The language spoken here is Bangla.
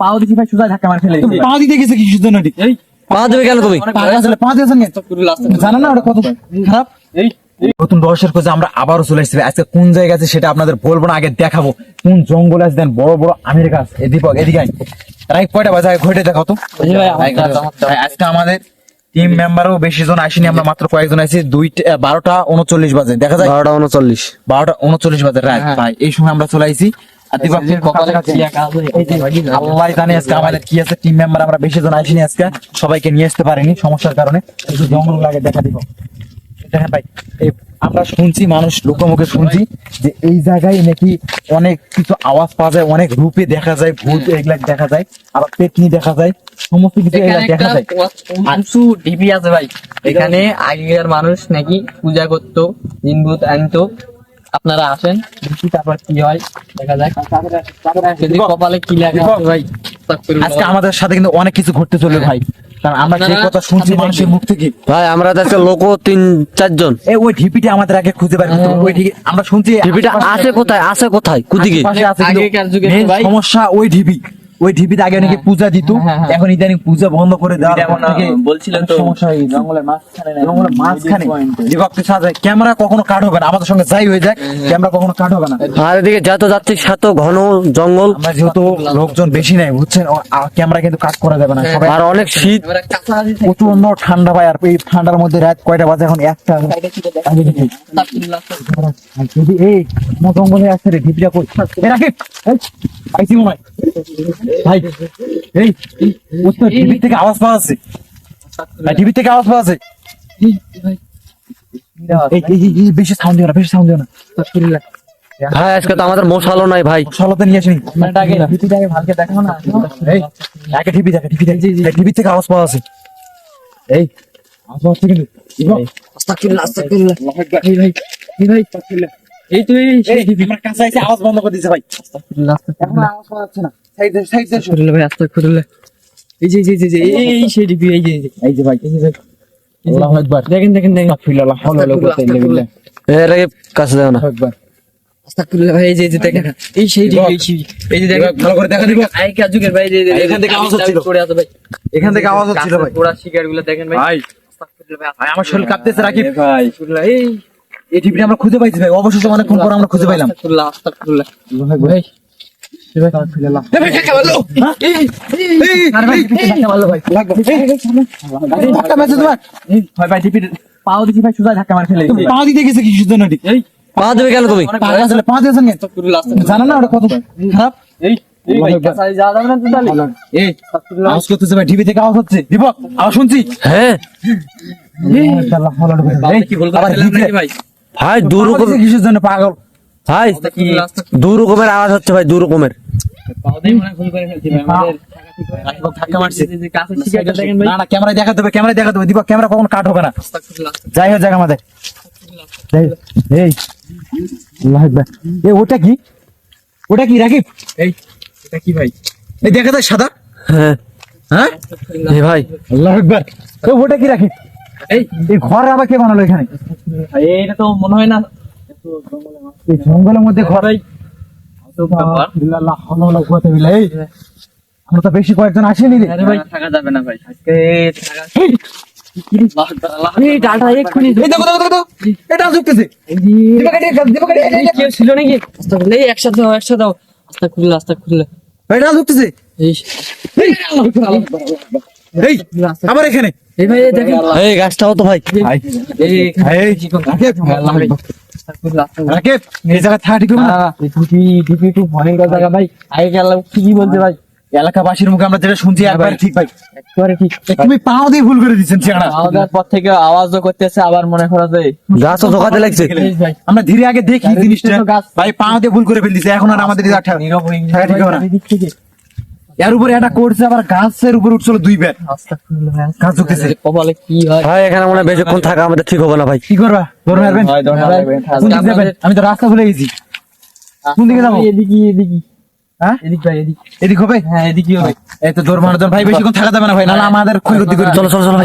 পাও দিছি ভাই সুজা ধাক্কা মার ফেলে পা দিতে গেছে কিসের জন্য ঠিক পা দেবে কেন তুমি পা দিয়েছেন জানা না ওটা কত খারাপ নতুন রহস্যের খোঁজে আমরা আবারও চলে এসেছি। আজকে কোন জায়গা আছে সেটা আপনাদের বলব না আগে দেখাবো। কোন জঙ্গল আছে দেন বড় বড় আমের গাছ এই দীপক এদিকে রাইট কয়টা বাজে? ঘটে দেখাও তো। আজকে আমাদের টিম মেম্বারও বেশি জন আসেনি আমরা মাত্র কয়েকজন আছি। দুইটা বারোটা উনচল্লিশ বাজে। দেখা যায়? বারোটা উনচল্লিশ। বারোটা উনচল্লিশ বাজে রাত ভাই। এই সময় আমরা চলে আইছি। আছে আল্লাহ জানে আজকে আমাদের কি আছে। টিম মেম্বার আমরা বেশি জন আসিনি আজকে। সবাইকে নিয়ে আসতে পারিনি সমস্যার কারণে। একটু জঙ্গল লাগে দেখা দিব। দেখেন ভাই এই আমরা শুনছি মানুষ লোকমুখে শুনছি যে এই জায়গায় নাকি অনেক কিছু আওয়াজ পাওয়া যায় অনেক রূপে দেখা যায় ভূত এগুলা দেখা যায় আবার পেটনি দেখা যায় সমস্ত কিছু দেখা যায়। কিছু ডিপি আছে ভাই এখানে আগেকার মানুষ নাকি পূজা করতো দিনভূত আনতো। আপনারা আসেন দেখি তারপর কি হয় দেখা যাক। যদি কপালে কি লাগে ভাই আজকে আমাদের সাথে কিন্তু অনেক কিছু ঘটতে চলে ভাই। কারণ আমরা যে কথা শুনছি মানুষের মুখ থেকে। ভাই আমরা তো একটা লোক তিন চারজন। এই ওই ঢিপিটা আমাদের আগে খুঁজে বের করতে ওই ঢিপি আমরা শুনছি ঢিপিটা আছে কোথায়? আছে কোথায়? কুদিকে? সমস্যা ওই ঢিপি। ওই ঢিপিতে আগে নাকি পূজা দিত হ্যাঁ, হ্যাঁ। এখন ইদানিং পূজা বন্ধ করে থেকে বলছিলেন তো সমস্যা হয়ে জঙ্গলের মাঝখানে জঙ্গলের মাঝখানে। বিভক্ত সাজায় ক্যামেরা কখনো কাট হবে না আমাদের সঙ্গে যাই হয়ে যায় ক্যামেরা কখনো কাট হবে না। আর এদিকে যত যাচ্ছি সাত ঘন জঙ্গল। আমরা যেহেতু লোকজন বেশি নাই বুঝছেন? ক্যামেরা কিন্তু কাট করা যাবে না। আর অনেক শীত। প্রচণ্ড ঠান্ডা ভাই আর এই ঠান্ডার মধ্যে রাত কয়টা বাজে এখন? একটা। যদি এই জঙ্গলে আসছে রে ঢিপিটা এই, আইসি মনে হয় ভাই এই ওর তো থেকে আওয়াজ পাওয়া আছে থেকে আওয়াজ পাওয়া আছে এই, এই, এই, এই, বেশি সাউন্ড দিও না বেশি সাউন্ড দিও না। ভাই আজকে তো আমাদের মশালও নাই ভাই। সলাতে নিয়ে আসিনি। আগে ঢিপিটাকে ভালকে দেখাও না। এই আগে ঢিপি দেখে থেকে আওয়াজ পাওয়া আছে এই আওয়াজ পাওয়া কিন্তু। ভাই ভাই। এই তুই এই, আমরা কাছে এসে আওয়াজ বন্ধ করে দিয়েছে ভাই এখন আওয়াজ পাওয়া যাচ্ছে না সাইড সাইড খুরলে ভাই আস্তে খুরলে এই যে এই যে, এই এই এই সেই ডিপি এই যে এই যে ভাই এই যে ভাই আল্লাহু আকবার দেখেন দেখেন দেখেন আস্তাগফিরুল্লাহ হাওলা ওয়ালা কুওয়াতা ইল্লা বিল্লাহ এর আগে কাছে যাও না আকবার আস্তাগফিরুল্লাহ ভাই এই যে দেখেন এই সেই ডিপি এই সেই এই যে দেখেন ভালো করে দেখা দিব আগেকার যুগের ভাই এই যে- এখান থেকে আওয়াজ হচ্ছিল। পড়ে আছে ভাই এখান থেকে আওয়াজ হচ্ছিল ভাই পুরা শিকারগুলো দেখেন ভাই ভাই আস্তাগফিরুল্লাহ ভাই ভাই আমার শরীর কাঁপতেছে রাকিব ভাই এই এই টিভিটা আমরা খুঁজে পাইছি ভাই। অবশেষে অনেকক্ষণ পর আমরা খুঁজে পাইলাম। ভাই পাও ভাই ধাক্কা মার ফেলে দিতে গেছে পা দেবে কেন তুমি? পা দিয়েছেন জানা না ওটা কত খারাপ? এই আওয়াজ করতেছে ভাই টিভি থেকে আওয়াজ হচ্ছে। দীপক আওয়াজ শুনছি? হ্যাঁ। আবার ভাই দু রকম কিসের জন্য পাগল? ভাই দু রকমের আওয়াজ হচ্ছে ভাই দু রকমের। ক্যামেরা কখনো কাট হবে না। যাই হোক আমাদের। এই। আল্লাহ আকবার। ওটা কি? ওটা কি রাকিব? এই এটা কি ভাই? এই দেখা যায় সাদা? হ্যাঁ। হ্যাঁ? ভাই। আল্লাহ আকবার। ওটা কি রাকিব? এই এই ঘর আবার কে বানালো এখানে? এটা তো মনে হয় না। এই জঙ্গলের মধ্যে ঘর। আমরা তো বেশি কয়েকজন আসেনি রে। ভাই। থাকা যাবে না ভাই। আজকে একসাথে একসাথে এই আবার এখানে। এই ভাই এই দেখেন। এই গাছটাও তো ভাই। এই এই রাকিব আস্তাগফিরুল্লাহ আস্তাগফিরুল্লাহ রাকিব এই জায়গা থাকা না ডিপি ডিপি টু ভয়ঙ্কর জায়গা ভাই। আগে গেল ঠিকই বলছে ভাই? এলাকাবাসীর মুখে আমরা যেটা শুনছি একবার ঠিক ভাই। একেবারে ঠিক। তুমি পাও দিয়ে ভুল করে দিচ্ছেন চেহারা। পর থেকে আওয়াজও করতেছে আবার মনে করা যায় গাছ তো ধোকাতে লাগছে ভাই। আমরা ধীরে আগে দেখি জিনিসটা। ভাই পাও দিয়ে ভুল করে ফেলতেছে এখন আর আমাদের হয়ে ঠিক হবে না। এর উপরে এটা করছে আবার গাছের উপর উঠছিল দুই ভাই, গাছ ঝুঁকতেছে। কপালে কি হয়? ভাই এখানে মনে হয় বেশিক্ষণ থাকা আমাদের ঠিক হবে না ভাই। কি করবা? ধরে মারবেন আমি তো রাস্তা ভুলে গেছি। কোন দিকে যাব? এদিকে এদিকে। আমাদের ক্ষয়ক্ষতি করে চলো চলো চলো